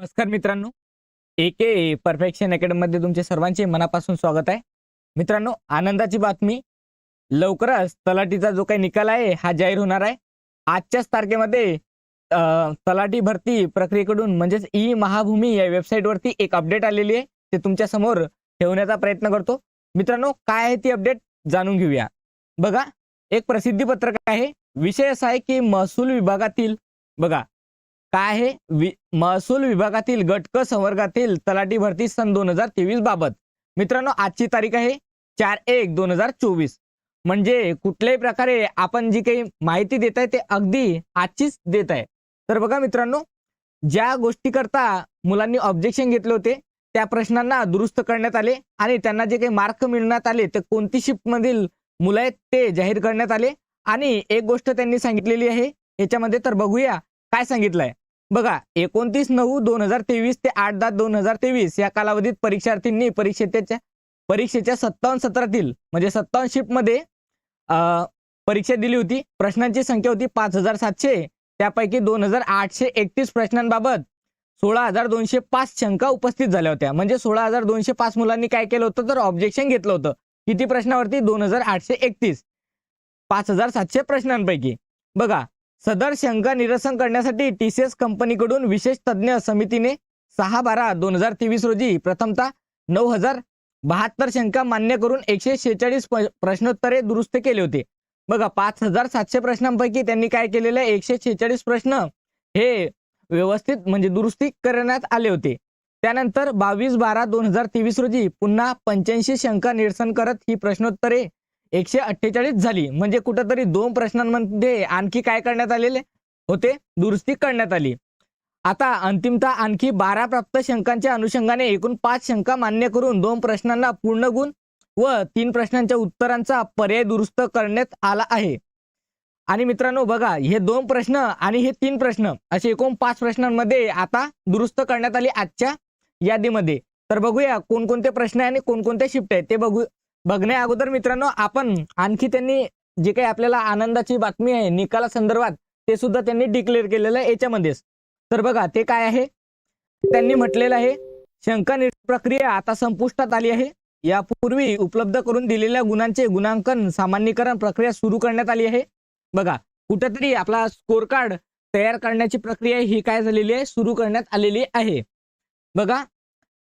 नमस्कार मित्रांनो. ए के परफेक्शन अकॅडमीमध्ये तुमचे सर्वांचे मनापासून स्वागत आहे. मित्रांनो आनंदाची बातमी. लवकरच तलाठीचा जो काही निकाल आहे हा जाहीर होणार आहे. आजच्याच तारखेमध्ये तलाटी तलाठी भरती प्रक्रियेकडून म्हणजेच ई महाभूमी या वेबसाईटवरती एक अपडेट आलेली आहे. ते तुमच्यासमोर ठेवण्याचा प्रयत्न करतो. मित्रांनो काय आहे ती अपडेट जाणून घेऊया. बघा एक प्रसिद्धी पत्रक आहे. विषय असा आहे की महसूल विभागातील बघा काय आहे? वि- महसूल विभागातील गटक संवर्गातील तलाठी भरती सन दोन हजार तेवीस बाबत. मित्रांनो आजची तारीख आहे चार एक दोन हजार चोवीस. म्हणजे कुठल्याही प्रकारे आपण जी काही माहिती देत आहे ते अगदी आजचीच देत आहे. तर बघा मित्रांनो ज्या गोष्टीकरता मुलांनी ऑब्जेक्शन घेतले होते त्या प्रश्नांना दुरुस्त करण्यात आले आणि त्यांना जे काही मार्क मिळण्यात आले ते कोणती शिफ्ट मधील मुलं आहेत ते जाहीर करण्यात आले. आणि एक गोष्ट त्यांनी सांगितलेली आहे याच्यामध्ये तर बघूया काय सांगितलंय. बघा एकोणतीस नऊ दोन हजार तेवीस ते आठ दहा दोन हजार तेवीस या कालावधीत परीक्षार्थींनी परीक्षेच्या परीक्षेच्या सत्तावन्न सत्रातील म्हणजे सत्तावन्न शिफ्टमध्ये परीक्षा दिली होती. प्रश्नांची संख्या होती पाच हजार सातशे. त्यापैकी दोन हजार आठशे एकतीस प्रश्नांबाबत सोळा हजार दोनशे पाच शंका उपस्थित झाल्या होत्या. म्हणजे सोळा हजार दोनशे पाच मुलांनी काय केलं होतं? तर ऑब्जेक्शन घेतलं होतं. किती प्रश्नावरती? दोन हजार आठशे एकतीस. पाच हजार सातशे प्रश्नांपैकी. बघा सदर शंका निरसन करण्यासाठी टी सी एस कंपनीकडून विशेष तज्ज्ञ समितीने सहा बारा दोन हजार तेवीस रोजी प्रथमतः नऊ हजार बहात्तर शंका मान्य करून एकशे शेहेचाळीस प्रश्नोत्तरे दुरुस्त केले होते. बघा पाच हजार सातशे प्रश्नांपैकी त्यांनी काय केलेलं आहे? एकशे शेहेचाळीस प्रश्न हे व्यवस्थित म्हणजे दुरुस्ती करण्यात आले होते. त्यानंतर बावीस बारा दोन हजार तेवीस रोजी पुन्हा पंच्याऐंशी शंका निरसन करत ही प्रश्नोत्तरे एकशे अठ्ठेचाळीस झाली. म्हणजे कुठंतरी दोन प्रश्नांमध्ये आणखी काय करण्यात आलेले? होते. दुरुस्ती करण्यात आली. आता अंतिमतः आणखी बारा प्राप्त शंकांच्या अनुषंगाने एकूण पाच शंका मान्य करून दोन प्रश्नांना पूर्ण गुण व तीन प्रश्नांच्या उत्तरांचा पर्याय दुरुस्त करण्यात आला आहे. आणि मित्रांनो बघा हे दोन प्रश्न आणि हे तीन प्रश्न असे एकूण पाच प्रश्नांमध्ये आता दुरुस्त करण्यात आली आजच्या यादीमध्ये. तर बघूया कोणकोणते प्रश्न आहे आणि कोणकोणते शिफ्ट आहेत ते बघू बघण्या अगोदर मित्रांनो आपण आणखी त्यांनी जे काही आपल्याला आनंदाची बातमी आहे निकाला संदर्भात ते सुद्धा त्यांनी डिक्लेअर केलेलं आहे याच्यामध्येच. तर बघा ते काय आहे? त्यांनी म्हटलेलं आहे शंका प्रक्रिया आता संपुष्टात आली आहे. यापूर्वी उपलब्ध करून दिलेल्या गुणांचे गुणांकन सामान्यीकरण प्रक्रिया सुरू करण्यात आली आहे. बघा कुठेतरी आपला स्कोर कार्ड तयार करण्याची प्रक्रिया ही काय झालेली आहे? सुरू करण्यात आलेली आहे. बघा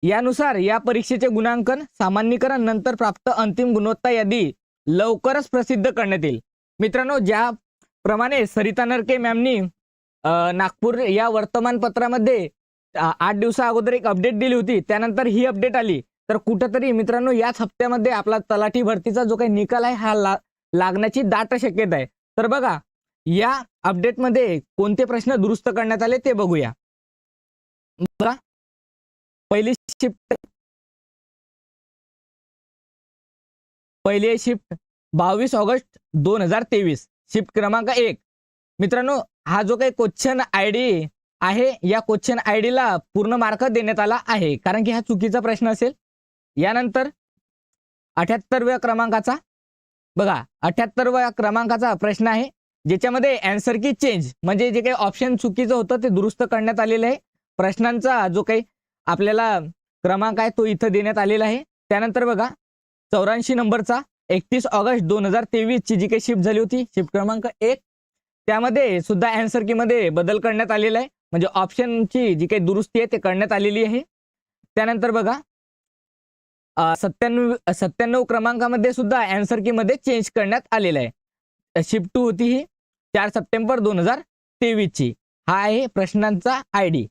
यानुसार या परीक्षेचे गुणांकन सामान्यीकरण नंतर प्राप्त अंतिम गुणवत्ता यादी लवकरच प्रसिद्ध करण्यात येईल. मित्रांनो ज्याप्रमाणे सरिता नरके मॅमनी नागपूर या वर्तमानपत्रामध्ये आठ दिवसा अगोदर एक अपडेट दिली होती त्यानंतर ही अपडेट आली. तर कुठंतरी मित्रांनो याच हप्त्यामध्ये आपला तलाठी भरतीचा जो काही निकाल आहे हा ला लागण्याची दाट शक्यता आहे. तर बघा या अपडेटमध्ये कोणते प्रश्न दुरुस्त करण्यात आले ते बघूया. बघा पहिली शिफ्ट पहिली शिफ्ट बावीस ऑगस्ट दोन हजार तेवीस. शिफ्ट क्रमांक एक. मित्रांनो हा जो काही क्वेश्चन आय डी आहे या क्वेश्चन आय ला पूर्ण मार्क देण्यात आला आहे. कारण की हा चुकीचा प्रश्न असेल. यानंतर अठ्याहत्तरव्या क्रमांकाचा बघा अठ्याहत्तरव्या क्रमांकाचा प्रश्न आहे. ज्याच्यामध्ये अँसर की चेंज म्हणजे जे काही ऑप्शन चुकीचं होतं ते दुरुस्त करण्यात आलेलं आहे. प्रश्नांचा जो काही आपल्याला क्रमांक आहे तो इथं देण्यात आलेला आहे. त्यानंतर बघा चौऱ्याऐंशी नंबरचा एकतीस ऑगस्ट दोन हजार तेवीस ची जी काही शिफ्ट झाली होती शिफ्ट क्रमांक एक. त्यामध्ये सुद्धा अँसर की मध्ये बदल करण्यात आलेला आहे. म्हणजे ऑप्शनची जी काही दुरुस्ती आहे ते करण्यात आलेली आहे. त्यानंतर बघा सत्त्याण्णव सत्त्याण्णव क्रमांकामध्ये सुद्धा अँसर की मध्ये चेंज करण्यात आलेलं आहे. शिफ्ट टू होती ही चार सप्टेंबर दोन हजार तेवीस ची हा आहे प्रश्नांचा आय डी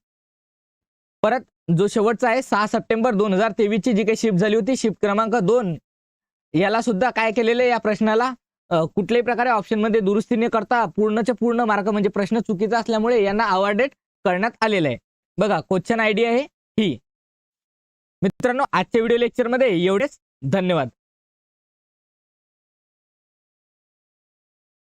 परत जो शेवटचा आहे सहा सप्टेंबर दोन हजार तेवीस ची जी काही शिफ्ट झाली होती शिफ्ट क्रमांक दोन याला सुद्धा काय केलेलं आहे या प्रश्नाला? कुठल्याही प्रकारे ऑप्शनमध्ये दुरुस्ती न करता पूर्णच्या पूर्ण मार्क म्हणजे प्रश्न चुकीचा असल्यामुळे यांना अवॉर्डेड करण्यात आलेलं आहे. बघा क्वेश्चन आयडी आहे ही. मित्रांनो आजच्या व्हिडिओ लेक्चरमध्ये एवढेच. धन्यवाद.